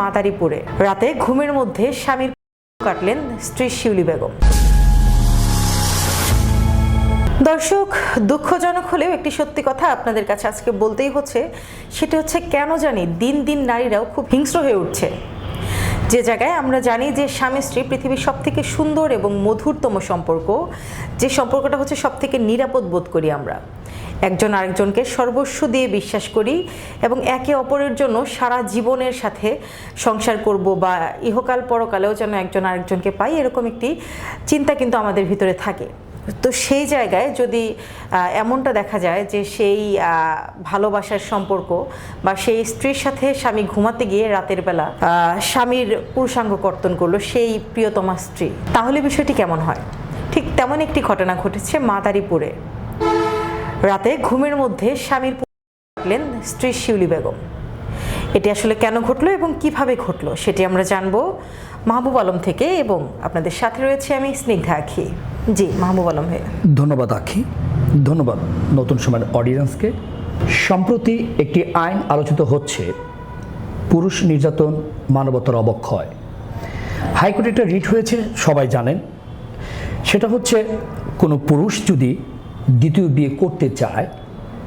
মাদারীপুরে। রাতে ঘুমের মধ্যে স্বামীর কাটলেন স্ত্রী শিউলি বেগম। দর্শক, দুঃখজনক হলেও একটি সত্যি কথা আপনাদের কাছে আজকে বলতেই হচ্ছে, সেটা হচ্ছে কেন জানি দিন দিন নারীরাও খুব হিংস্র হয়ে উঠছে। যে জায়গায় আমরা জানি যে স্বামী স্ত্রী পৃথিবীর সব থেকে সুন্দর এবং মধুরতম সম্পর্ক, যে সম্পর্কটা হচ্ছে সব থেকে নিরাপদ বোধ করি আমরা। একজন আরেকজনকে সর্বস্ব দিয়ে বিশ্বাস করি এবং একে অপরের জন্য সারা জীবনের সাথে সংসার করব বা ইহকাল পরকালেও যেন একজন আরেকজনকে পাই, এরকম একটি চিন্তা কিন্তু আমাদের ভিতরে থাকে। তো সেই জায়গায় যদি এমনটা দেখা যায় যে সেই ভালোবাসার সম্পর্ক বা সেই স্ত্রীর সাথে স্বামী ঘুমাতে গিয়ে রাতের বেলা স্বামীর পুরুষাঙ্গ কর্তন করল সেই প্রিয়তমা স্ত্রী, তাহলে বিষয়টি কেমন হয়? ঠিক তেমন একটি ঘটনা ঘটেছে মাদারীপুরে। রাতে ঘুমের মধ্যে স্বামীর কাটলেন স্ত্রী শিউলি বেগম। এটি আসলে কেন ঘটলো এবং কীভাবে ঘটলো সেটি আমরা জানব মাহবুব আলম থেকে এবং আপনাদের সাথে রয়েছে আমি স্নিগ্ধা আখি। জি, মাহবুব আলম ভাইয়া। ধন্যবাদ আখি। ধন্যবাদ নতুন সময়ের অডিয়েন্সকে সম্প্রতি একটি আইন আলোচিত হচ্ছে, পুরুষ নির্যাতন মানবতার অবক্ষয়। হাইকোর্টে একটা রিট হয়েছে, সবাই জানেন। সেটা হচ্ছে কোনো পুরুষ যদি দ্বিতীয় বিয়ে করতে চায়,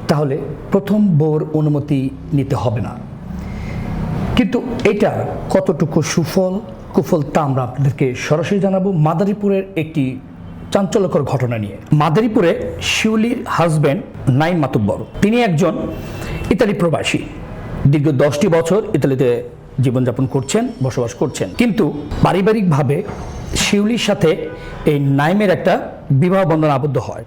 তাহলে প্রথম বউর অনুমতি নিতে হবে না। কিন্তু এটার কতটুকু সুফল, কুফল তা আমরা আপনাদেরকে সরাসরি জানাব মাদারীপুরের একটি চাঞ্চল্যকর ঘটনা নিয়ে। মাদারীপুরে শিউলির হাজব্যান্ড নাইম মাতুব্বর, তিনি একজন ইতালি প্রবাসী। দীর্ঘ দশটি বছর ইতালিতে জীবনযাপন করছেন, বসবাস করছেন। কিন্তু পারিবারিকভাবে শিউলির সাথে এই নাইমের একটা বিবাহ বন্ধন আবদ্ধ হয়।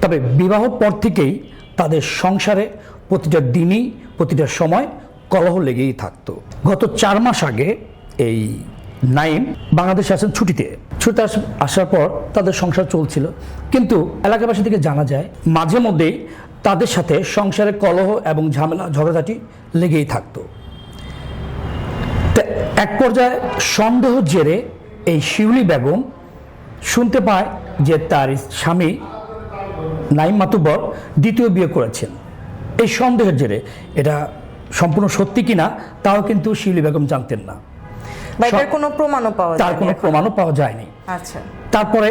তবে বিবাহ পর থেকেই তাদের সংসারে প্রতিটা দিনই, প্রতিটা সময় কলহ লেগেই থাকতো। গত চার মাস আগে এই নাইম বাংলাদেশে আসেন ছুটিতে। ছুটিতে আস- আসার পর তাদের সংসার চলছিল। কিন্তু এলাকাবাসী থেকে জানা যায়, মাঝে মধ্যেই তাদের সাথে সংসারে কলহ এবং ঝামেলা, ঝগড়াঝাটি লেগেই থাকতো। এক পর্যায়ে সন্দেহ জেরে এই শিউলি বেগম শুনতে পায় যে তার স্বামী নাইম মাতুব্বর দ্বিতীয় বিয়ে করেছেন। এই সন্দেহের জেরে এটা সম্পূর্ণ সত্যি কিনা তাও কিন্তু শিউলি বেগম জানতেন না। কোনো প্রমাণও পাওয়া তার কোনো প্রমাণও পাওয়া যায়নি। আচ্ছা। তারপরে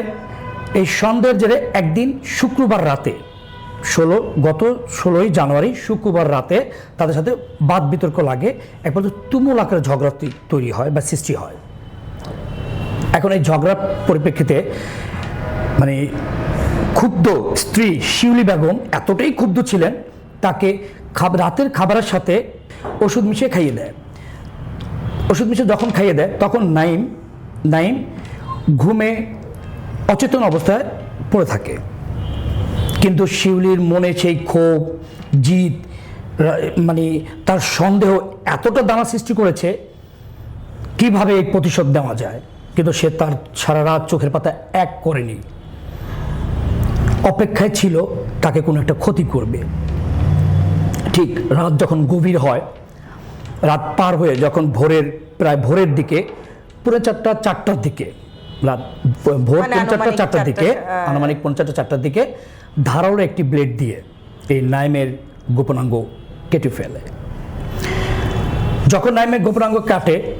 এই সন্দেহের জেরে একদিন শুক্রবার রাতে ষোলো গত ষোলোই জানুয়ারি শুক্রবার রাতে তাদের সাথে বাদ বিতর্ক লাগে এক পর্যন্ত তুমুল আকারে ঝগড়া তৈরি হয় বা সৃষ্টি হয়। এখন এই ঝগড়ার পরিপ্রেক্ষিতে মানে ক্ষুব্ধ স্ত্রী শিউলি বেগম এতটাই ক্ষুব্ধ ছিলেন, তাকে রাতের খাবারের সাথে ওষুধ মিশিয়ে খাইয়ে দেয়। ওষুধ মিশিয়ে যখন খাইয়ে দেয়, তখন নাইম নাইম ঘুমে অচেতন অবস্থায় পড়ে থাকে। কিন্তু শিউলির মনে সেই ক্ষোভ রা- মানে তার সন্দেহ এতটা দানা সৃষ্টি করেছে, কীভাবে এই প্রতিশোধ দেওয়া যায়? কিন্তু সে তার সারা রাত চোখের পাতা এক করেনি। অপেক্ষায় ছিল তাকে কোনো একটা ক্ষতি করবে। ঠিক রাত যখন গভীর হয় রাত পার হয়ে যখন ভোরের প্রায় ভোরের দিকে পুরো চারটা চারটার দিকে রাত ভোর মানে আনুমানিক চারটার দিকে আনুমানিক পৌনে চারটা চারটার দিকে ধারালো একটি ব্লেড দিয়ে এই নাইমের গোপনাঙ্গ কেটে ফেলে। যখন নাইমের গোপনাঙ্গ কাটে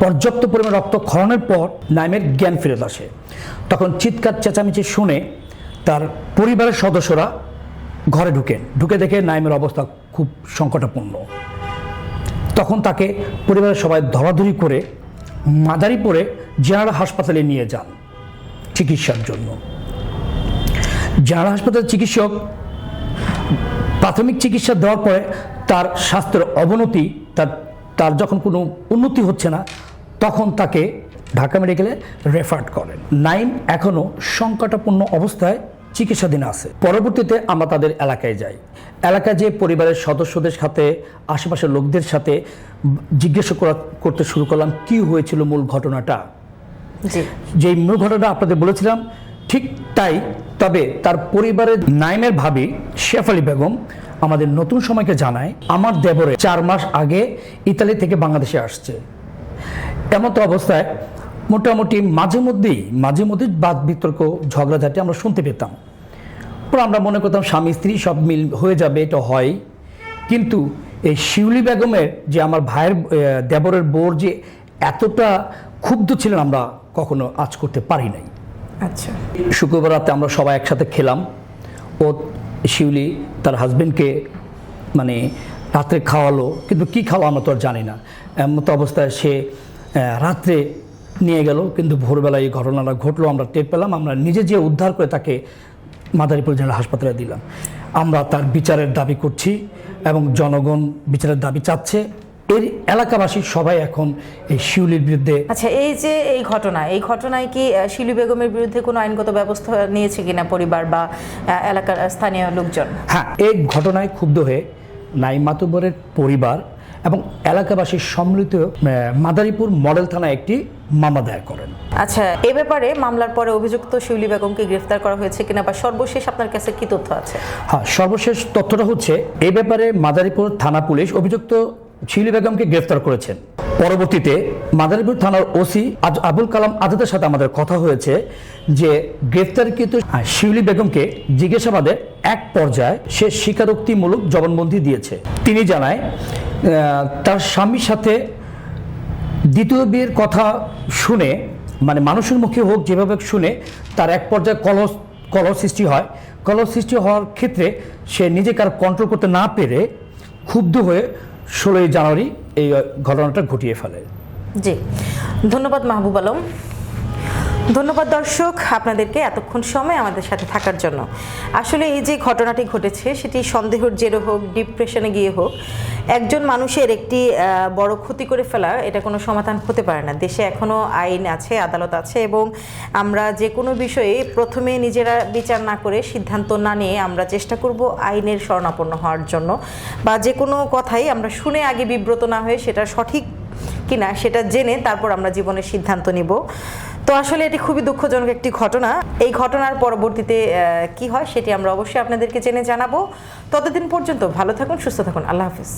পর্যাপ্ত পরিমাণ রক্ত ক্ষরণের পর নাইমের জ্ঞান ফেরত আসে। তখন চিৎকার চেঁচামেচি শুনে তার পরিবারের সদস্যরা ঘরে ঢুকেন। ঢুকে দেখে নাইমের অবস্থা খুব সংকটাপূর্ণ। তখন তাকে পরিবারের সবাই ধরাধরি করে মাদারীপুরে জেনারেল হাসপাতালে নিয়ে যান চিকিৎসার জন্য। জেনারেল হাসপাতালের চিকিৎসক প্রাথমিক চিকিৎসা দেওয়ার পরে তার স্বাস্থ্যের অবনতি, তার তার যখন কোনো উন্নতি হচ্ছে না, তখন তাকে ঢাকা মেডিকেলে রেফার্ড করেন। নাইম এখনও সংকটাপূর্ণ অবস্থায় চিকিৎসাধীন আছে। পরবর্তীতে আমরা তাদের এলাকায় যাই। এলাকায় যে পরিবারের সদস্যদের সাথে আশেপাশের লোকদের সাথে জিজ্ঞেস করা করতে শুরু করলাম কি হয়েছিল মূল ঘটনাটা? যেই মূল ঘটনা আপনাদের বলেছিলাম ঠিক তাই। তবে তার পরিবারের নাইমের ভাবি শেফ আলী বেগম আমাদের নতুন সময়কে জানায় আমার দেবরে চার মাস আগে ইতালি থেকে বাংলাদেশে আসছে। এমতো অবস্থায় মোটামুটি মাঝে মধ্যেই মাঝে মধ্যেই বাদ বিতর্ক ঝগড়াঝাটি আমরা শুনতে পেতাম। পরে আমরা মনে করতাম স্বামী স্ত্রী সব মিল হয়ে যাবে এটা হয়। কিন্তু এই শিউলি বেগমের যে আমার ভাইয়ের দেবরের বোর যে এতটা ক্ষুব্ধ ছিলেন আমরা কখনো আজ করতে পারি নাই। আচ্ছা। শুক্রবার রাতে আমরা সবাই একসাথে খেলাম। ও শিউলি তার হাজবেন্ডকে মানে রাত্রে খাওয়ালো কিন্তু কি খাওয়া আমরা তো আর জানি না। এমতো অবস্থায় সে রাত্রে নিয়ে গেল কিন্তু ভোরবেলায় এই ঘটনাটা ঘটলো আমরা টের পেলাম আমরা নিজে যে উদ্ধার করে তাকে মাদারীপুর জেলা হাসপাতালে দিলাম। আমরা তার বিচারের দাবি করছি এবং জনগণ বিচারের দাবি চাচ্ছে। এর এলাকাবাসী সবাই এখন এই শিউলির বিরুদ্ধে আচ্ছা এই যে এই ঘটনা এই ঘটনায় কি শিলু বেগমের বিরুদ্ধে কোনো আইনগত ব্যবস্থা নিয়েছে কিনা পরিবার বা এলাকার স্থানীয় লোকজন? হ্যাঁ এই ঘটনায় ক্ষুব্ধ হয়ে নাইম মাতুবরের পরিবার এবং এলাকাবাসীর সম্মিলিত মাদারীপুর মডেল থানায় একটি মামলা দায়ের করেন। আচ্ছা এ ব্যাপারে মামলার পরে অভিযুক্ত শিউলি বেগমকে গ্রেফতার করা হয়েছে কিনা বা সর্বশেষ আপনার কাছে কি তথ্য আছে? হ্যাঁ সর্বশেষ তথ্যটা হচ্ছে এ ব্যাপারে মাদারীপুর থানা পুলিশ অভিযুক্ত শিউলি বেগমকে গ্রেফতার করেছেন। পরবর্তীতে মাদারীপুর থানার ওসি আজ আবুল কালাম আজাদের সাথে আমাদের কথা হয়েছে যে গ্রেফতারকৃত শিউলি বেগমকে জিজ্ঞাসাবাদে এক পর্যায়ে সে স্বীকারোক্তিমূলক জবানবন্দি দিয়েছে। তিনি জানায় তার স্বামীর সাথে দ্বিতীয় বিয়ের কথা শুনে মানে মানুষের মুখে হোক, যেভাবে শুনে তার এক পর্যায়ে কলহ কলহ সৃষ্টি হয়। কলহ সৃষ্টি হওয়ার ক্ষেত্রে সে নিজেকে আর কন্ট্রোল করতে না পেরে ক্ষুব্ধ হয়ে ষোলোই জানুয়ারি এই ঘটনাটা ঘটিয়ে ফেলে। জি। ধন্যবাদ মাহবুব আলম। ধন্যবাদ দর্শক আপনাদেরকে এতক্ষণ সময় আমাদের সাথে থাকার জন্য। আসলে এই যে ঘটনাটি ঘটেছে, সেটি সন্দেহের জেরে হোক, ডিপ্রেশনে গিয়ে হোক, একজন মানুষের একটি বড় ক্ষতি করে ফেলা, এটা কোনো সমাধান হতে পারে না। দেশে এখনও আইন আছে, আদালত আছে এবং আমরা যে কোনো বিষয়ে প্রথমে নিজেরা বিচার না করে সিদ্ধান্ত না নিয়ে আমরা চেষ্টা করব আইনের শরণাপন্ন হওয়ার জন্য বা যে কোনো কথাই আমরা শুনে আগে বিব্রত না হয়ে সেটা সঠিক কিনা সেটা জেনে তারপর আমরা জীবনের সিদ্ধান্ত নিব। তো আসলে এটি খুবই দুঃখজনক একটি ঘটনা। এই ঘটনার পরবর্তীতে কি হয় সেটি আমরা অবশ্যই আপনাদেরকে জেনে জানাব। ততদিন পর্যন্ত ভালো থাকুন, সুস্থ থাকুন। আল্লাহ হাফিজ।